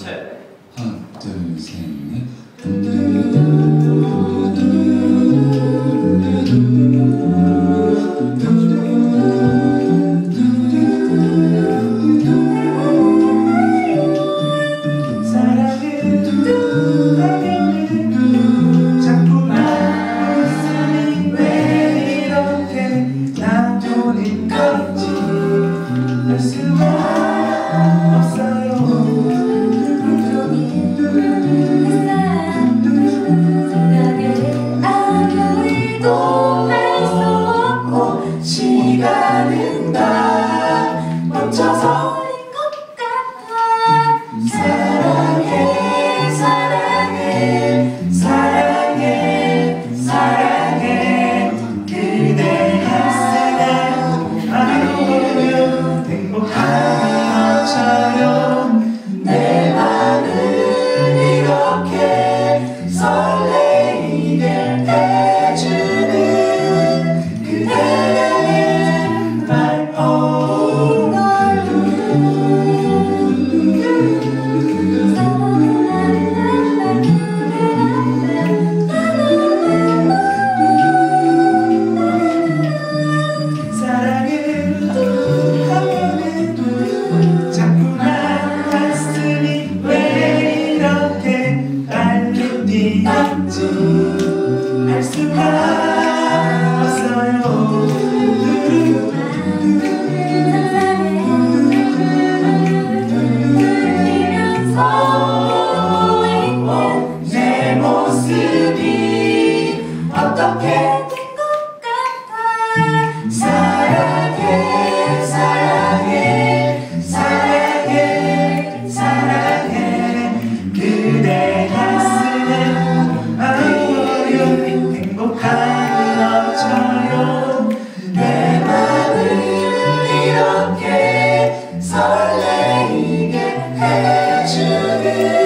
셋. 하나, 둘, 셋, 넷. carrying back. 어디간지 알 수가 없어요? 내 모습이 어떻게 사랑해 사랑해. 나에게 해주는